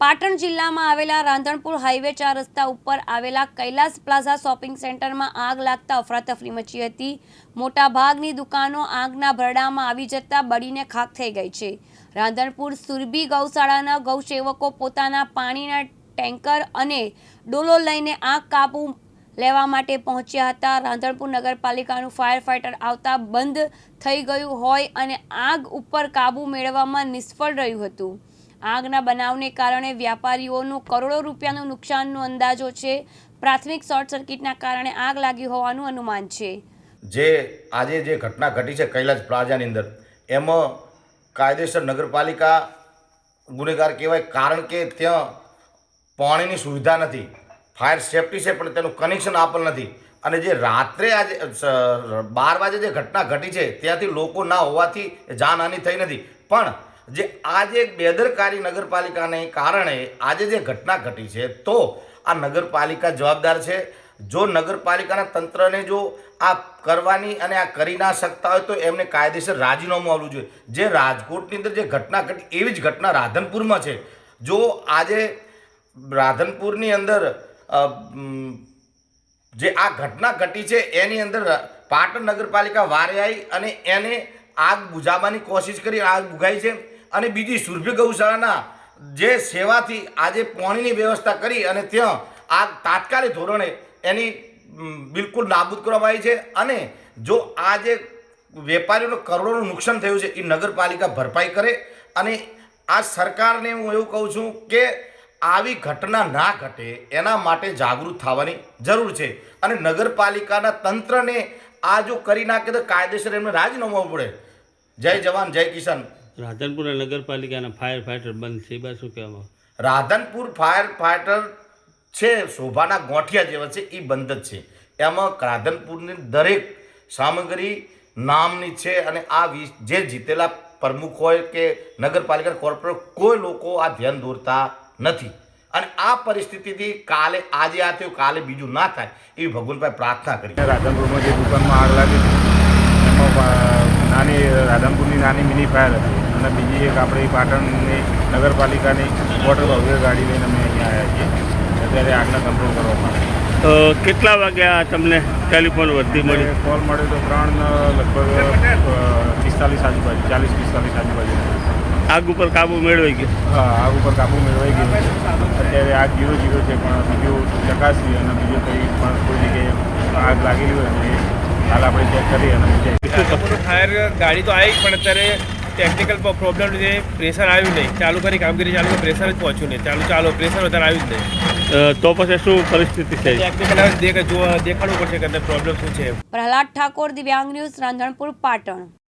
પાટણ જિલ્લામાં આવેલા રાંધણપુર હાઈવે ચાર રસ્તા ઉપર આવેલા કૈલાસ પ્લાઝા શોપિંગ સેન્ટરમાં આગ લાગતા અફરાતફરી મચી હતી. મોટાભાગની દુકાનો આગના ભરડામાં આવી જતા બળીને ખાખ થઈ ગઈ છે. રાંધણપુર સુરભી ગૌશાળાના ગૌસેવકો પોતાના પાણીના ટેન્કર અને ડોલો લઈને આગ કાબુ લેવા માટે પહોંચ્યા હતા. રાંધણપુર નગરપાલિકાનું ફાયર ફાઇટર આવતા બંધ થઈ ગયું હોય અને આગ ઉપર કાબુ મેળવવામાં નિષ્ફળ રહ્યું હતું. આગના બનાવને કારણે વ્યાપારીઓનું કરોડો રૂપિયાનું નુકસાનનો અંદાજો છે. પ્રાથમિક શોર્ટ સર્કિટના કારણે આગ લાગી હોવાનું અનુમાન છે. જે આજે જે ઘટના ઘટી છે કૈલાસ પ્લાઝાની અંદર, એમાં કાયદેસર નગરપાલિકા ગુનેગાર કહેવાય, કારણ કે ત્યાં પાણીની સુવિધા નથી, ફાયર સેફટી છે, પણ તેનું કનેક્શન આપેલ નથી. અને જે રાત્રે આજે બાર વાગે જે ઘટના ઘટી છે, ત્યાંથી લોકો ના હોવાથી જાનહાનિ થઈ નથી. પણ જે આજે બેદરકારી નગરપાલિકાને કારણે આજે જે ઘટના ઘટી છે, તો આ નગરપાલિકા જવાબદાર છે. જો નગરપાલિકાના તંત્રને જો આ કરવાની અને આ કરી ના શકતા હોય તો એમને કાયદેસર રાજીનામું આવવું જોઈએ. જે રાજકોટની અંદર જે ઘટના ઘટી, એવી જ ઘટના રાધનપુરમાં છે. જો આજે રાધનપુરની અંદર જે આ ઘટના ઘટી છે, એની અંદર પાટણ નગરપાલિકા વારે આવી અને એને આગ બુઝાવવાની કોશિશ કરી, આગ બુગાઈ છે. અને બીજી સુરભી ગૌશાળાના જે સેવાથી આજે પાણીની વ્યવસ્થા કરી અને ત્યાં આ તાત્કાલિક ધોરણે એની બિલકુલ નાબૂદ કરવામાં આવી છે. અને જો આ જે વેપારીઓનો કરોડોનું નુકસાન થયું છે, એ નગરપાલિકા ભરપાઈ કરે. અને આ સરકારને હું એવું કહું છું કે આવી ઘટના ના ઘટે, એના માટે જાગૃત થવાની જરૂર છે. અને નગરપાલિકાના તંત્રને આ જો કરી નાખે તો કાયદેસર એમને રાજીનામું પડે. જય જવાન, જય કિસાન. રાધનપુર નગરપાલિકાના ફાયર ફાઇટર બંધ છે બસ શું કહેવામાં રાધનપુર ફાયર ફાઈટર છે શોભાના ગોઠિયા જેવા છે એ બંધ જ છે. એમાં રાધનપુરની દરેક સામગ્રી નામની છે અને આ જે જીતેલા પ્રમુખ હોય કે નગરપાલિકા કોર્પોરેટ કોઈ લોકો આ ધ્યાન દોરતા નથી. અને આ પરિસ્થિતિથી કાલે આજે આ થયું કાલે બીજું ના થાય એવી ભગવાનભાઈ પ્રાર્થના કરી. રાધનપુરમાં જે દુકાનમાં આગ લાગી એમાં નાની રાધનપુરની નાની મિની ફાયર હતી. અને બીજી એક આપણી પાટણની નગરપાલિકાની વોટર ભવ્ય ગાડી લઈને અમે અહીંયા આવ્યા છીએ. અત્યારે આગને કંટ્રોલ કરવા માટે. તો કેટલા વાગ્યા તમને ટેલિફોન વધતી મળી? કોલ મળ્યો તો ત્રણ લગભગ પિસ્તાલીસ આજુબાજુ ચાલીસ પિસ્તાલીસ આજુબાજુ. આગ ઉપર કાબુ મેળવાઈ ગયો? હા આગ ઉપર કાબુ મેળવાઈ ગયો અત્યારે આગ જીરો જીરો છે પણ બીજું ચકાસી અને બીજું કંઈ પણ કોઈ જગ્યાએ આગ લાગેલી હોય હાલ આપણે ચેક કરી અને બીજે ફાયર ગાડી તો આવી પણ અત્યારે ટેકનિકલ પ્રોબ્લેમ લીધે પ્રેશર આવ્યું નહીં. ચાલુ કરી કામગીરી ચાલુ પ્રેશર જ પહોંચ્યું નહીં. ચાલુ ચાલો પ્રેશર વધારે આવ્યું જ નહીં. તો પછી શું પરિસ્થિતિ છે? ટેકનિકલ દેખાડવું પડશે કે અંદર પ્રોબ્લેમ શું છે. પ્રહલાદ ઠાકોર દિવ્યાંગ ન્યૂઝ રાંધણપુર પાટણ.